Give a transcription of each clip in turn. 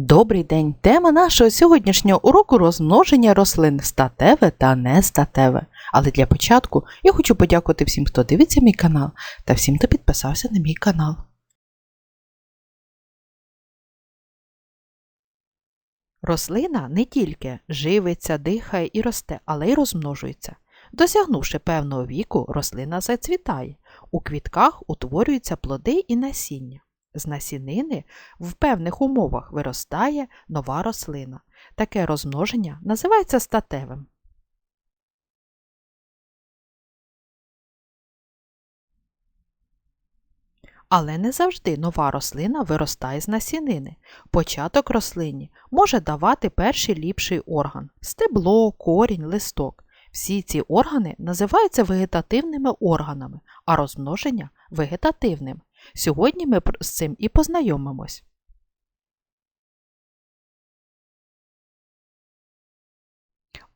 Добрий день! Тема нашого сьогоднішнього уроку розмноження рослин статеве та нестатеве. Але для початку я хочу подякувати всім, хто дивиться мій канал та всім, хто підписався на мій канал. Рослина не тільки живиться, дихає і росте, але й розмножується. Досягнувши певного віку, рослина зацвітає. У квітках утворюються плоди і насіння. З насінини в певних умовах виростає нова рослина. Таке розмноження називається статевим. Але не завжди нова рослина виростає з насінини. Початок рослині може давати перший ліпший орган стебло, корінь, листок. Всі ці органи називаються вегетативними органами, а розмноження вегетативним. Сьогодні ми з цим і познайомимось.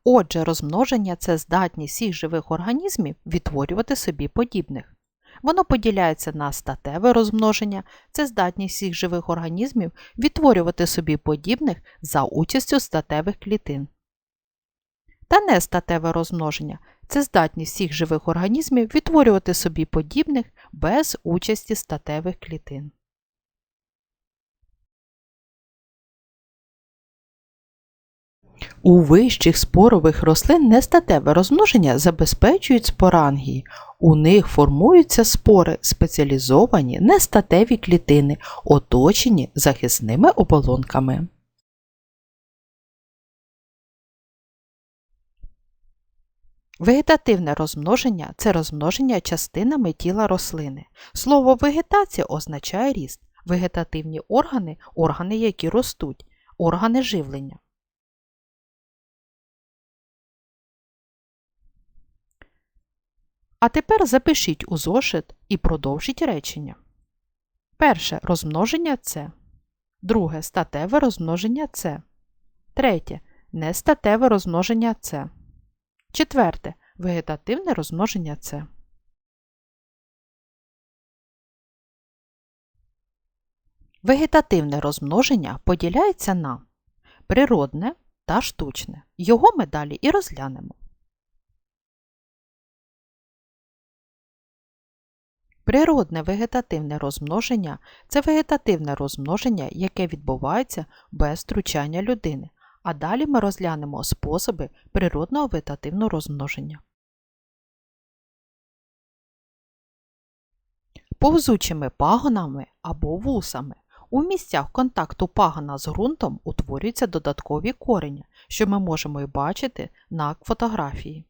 Отже, розмноження це здатність всіх живих організмів відтворювати собі подібних. Воно поділяється на статеве розмноження, це здатність всіх живих організмів відтворювати собі подібних за участю статевих клітин. Та нестатеве розмноження це здатність всіх живих організмів відтворювати собі подібних без участі статевих клітин. У вищих спорових рослин нестатеве розмноження забезпечують спорангії. У них формуються спори спеціалізовані нестатеві клітини, оточені захисними оболонками. Вегетативне розмноження це розмноження частинами тіла рослини. Слово вегетація означає ріст. Вегетативні органи органи, які ростуть, органи живлення. А тепер запишіть у зошит і продовжіть речення. Перше розмноження це. Друге статеве розмноження це. Третє нестатеве розмноження це. Четверте вегетативне розмноження С. Вегетативне розмноження поділяється на природне та штучне. Його ми далі і розглянемо. Природне вегетативне розмноження це вегетативне розмноження, яке відбувається без втручання людини, а далі ми розглянемо способи природного вегетативного розмноження. Повзучими пагонами або вусами. У місцях контакту пагона з ґрунтом утворюються додаткові корені, що ми можемо і бачити на фотографії.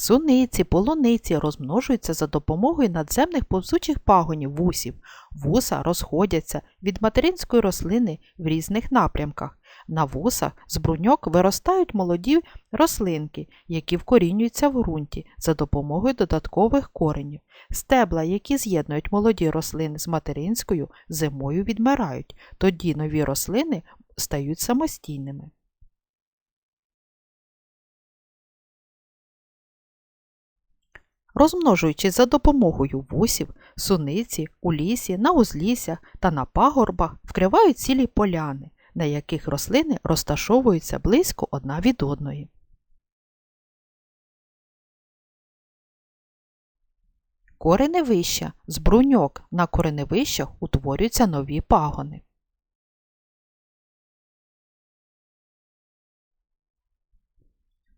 Суниці, полуниці розмножуються за допомогою надземних повзучих пагонів вусів. Вуса розходяться від материнської рослини в різних напрямках. На вусах з бруньок виростають молоді рослинки, які вкорінюються в ґрунті за допомогою додаткових коренів. Стебла, які з'єднують молоді рослини з материнською, зимою відмирають, тоді нові рослини стають самостійними. Розмножуючись за допомогою вусів, суниці, у лісі, на узліссях та на пагорбах вкривають цілі поляни, на яких рослини розташовуються близько одна від одної. Кореневища з бруньок на кореневищах утворюються нові пагони.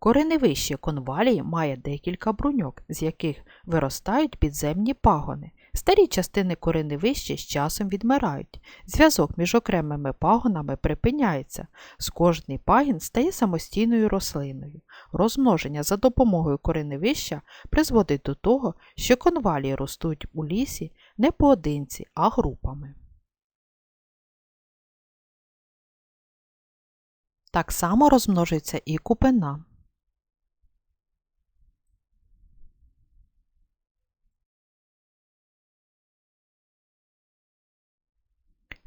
Кореневище конвалії має декілька бруньок, з яких виростають підземні пагони. Старі частини кореневища з часом відмирають. Зв'язок між окремими пагонами припиняється. З кожний пагін стає самостійною рослиною. Розмноження за допомогою кореневища призводить до того, що конвалії ростуть у лісі не поодинці, а групами. Так само розмножується і купина.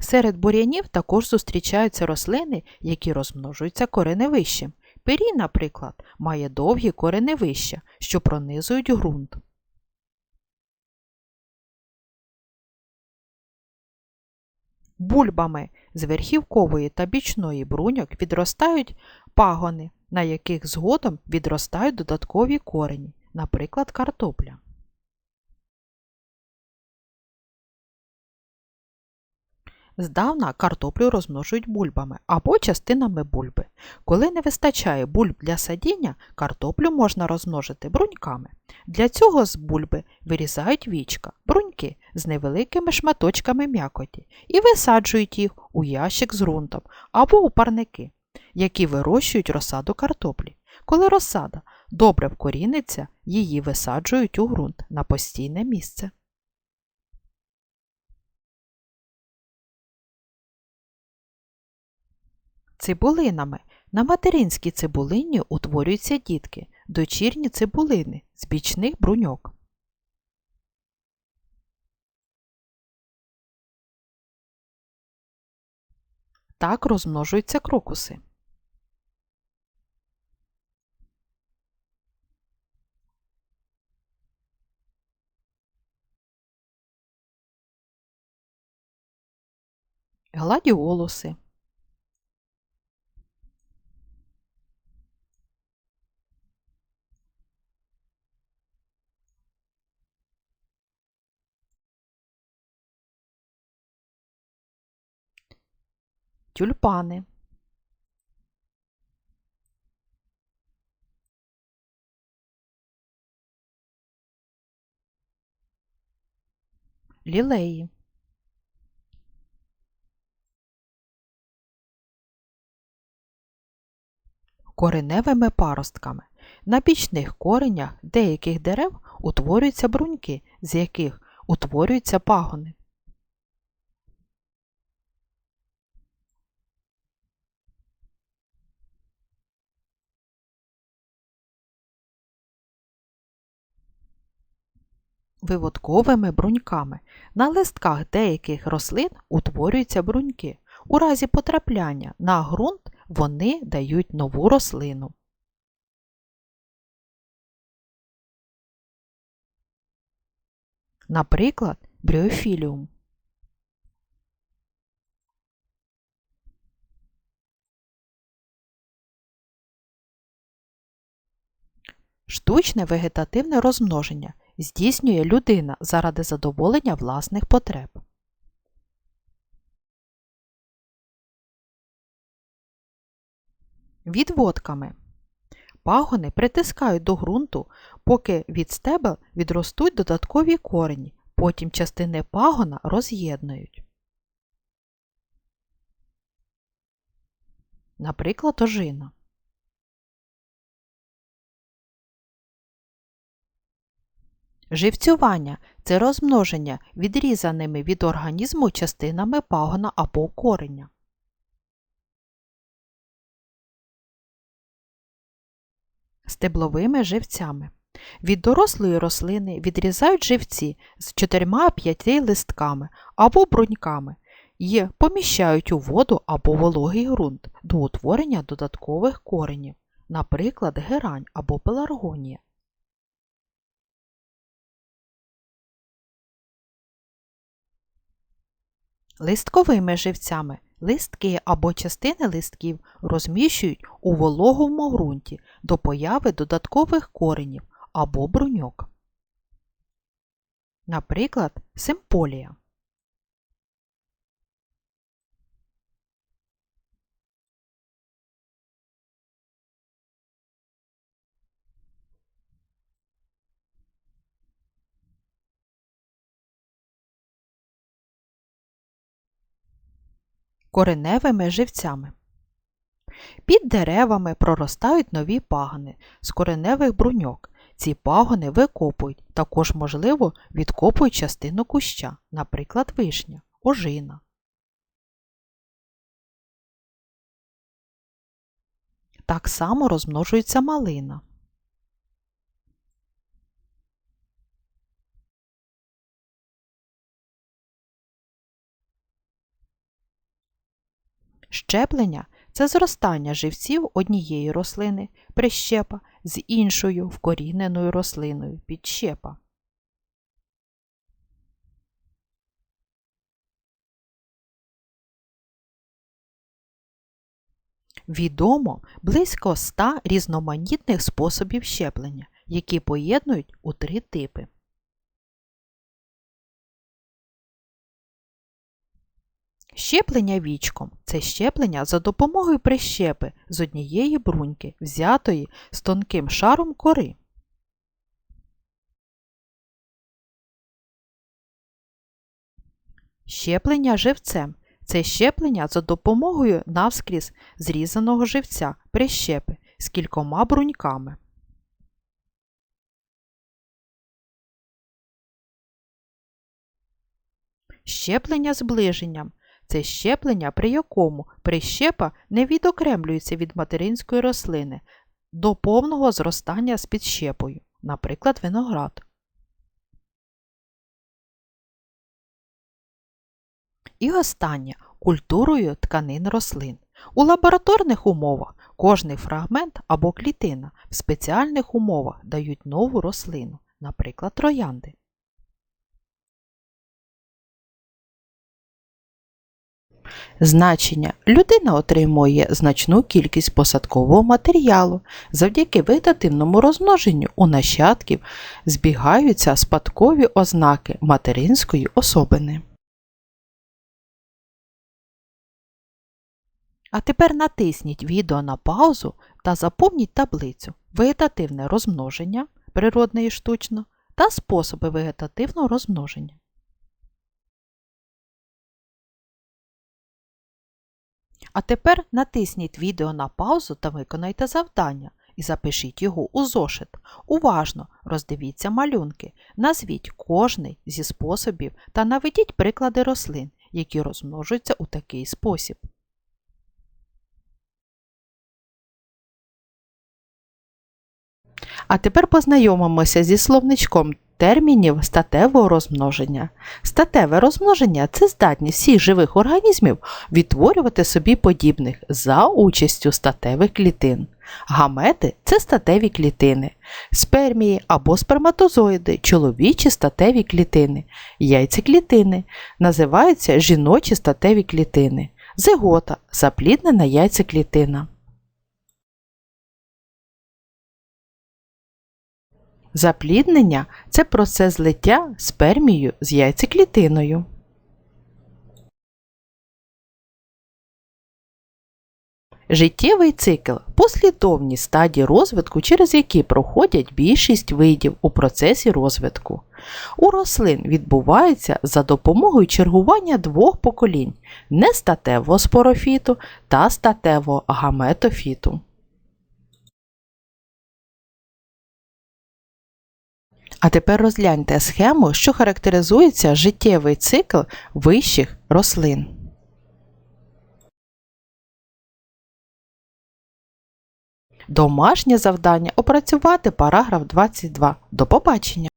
Серед бур'янів також зустрічаються рослини, які розмножуються кореневищем. Пирій, наприклад, має довгі кореневища, що пронизують ґрунт. Бульбами з верхівкової та бічної бруньок відростають пагони, на яких згодом відростають додаткові корені, наприклад, картопля. Здавна картоплю розмножують бульбами або частинами бульби. Коли не вистачає бульб для садіння, картоплю можна розмножити бруньками. Для цього з бульби вирізають вічка, бруньки з невеликими шматочками м'якоті і висаджують їх у ящик з ґрунтом або у парники, які вирощують розсаду картоплі. Коли розсада добре вкоріниться, її висаджують у ґрунт на постійне місце. Цибулинами. На материнській цибулині утворюються дітки, дочірні цибулини з бічних бруньок. Так розмножуються крокуси. Гладіолуси. Тюльпани. Лілеї. Кореневими паростками. На бічних коренях деяких дерев утворюються бруньки, з яких утворюються пагони. Виводковими бруньками. На листках деяких рослин утворюються бруньки. У разі потрапляння на ґрунт вони дають нову рослину. Наприклад, бріофіліум. Штучне вегетативне розмноження здійснює людина заради задоволення власних потреб. Відводками. Пагони притискають до ґрунту, поки від стебел відростуть додаткові корені, потім частини пагона роз'єднують. Наприклад, ожина. Живцювання це розмноження відрізаними від організму частинами пагона або кореня. Стебловими живцями. Від дорослої рослини відрізають живці з 4-5 листками або бруньками і поміщають у воду або вологий ґрунт до утворення додаткових коренів, наприклад, герань або пеларгонія. Листковими живцями листки або частини листків розміщують у вологому ґрунті до появи додаткових коренів або бруньок. Наприклад, симполія. Кореневими живцями. Під деревами проростають нові пагони з кореневих бруньок. Ці пагони викопують, також, можливо, відкопують частину куща, наприклад, вишня, ожина. Так само розмножується малина. Щеплення це зростання живців однієї рослини, прищепа з іншою вкоріненою рослиною підщепа. Відомо близько ста різноманітних способів щеплення, які поєднують у три типи. Щеплення вічком це щеплення за допомогою прищепи з однієї бруньки, взятої з тонким шаром кори. Щеплення живцем це щеплення за допомогою навскрізь зрізаного живця прищепи з кількома бруньками. Щеплення зближенням це щеплення, при якому прищепа не відокремлюється від материнської рослини до повного зростання з підщепою, наприклад, виноград. І останнє культурою тканин рослин. У лабораторних умовах кожний фрагмент або клітина в спеціальних умовах дають нову рослину, наприклад, троянди. Значення людина отримує значну кількість посадкового матеріалу. Завдяки вегетативному розмноженню у нащадків збігаються спадкові ознаки материнської особини. А тепер натисніть відео на паузу та заповніть таблицю вегетативне розмноження природне і штучно та способи вегетативного розмноження. А тепер натисніть відео на паузу та виконайте завдання і запишіть його у зошит. Уважно роздивіться малюнки, назвіть кожний зі способів та наведіть приклади рослин, які розмножуються у такий спосіб. А тепер познайомимося зі словничком термінів статевого розмноження. Статеве розмноження це здатність всіх живих організмів відтворювати собі подібних за участю статевих клітин. Гамети це статеві клітини, спермії або сперматозоїди, чоловічі статеві клітини, яйцеклітини називаються жіночі статеві клітини, зигота запліднена яйцеклітина. Запліднення це процес злиття спермію з яйцеклітиною. Життєвий цикл послідовні стадії розвитку, через які проходять більшість видів у процесі розвитку. У рослин відбувається за допомогою чергування двох поколінь нестатевого спорофіту та статевого гаметофіту. А тепер розгляньте схему, що характеризується життєвий цикл вищих рослин. Домашнє завдання опрацювати параграф 22. До побачення!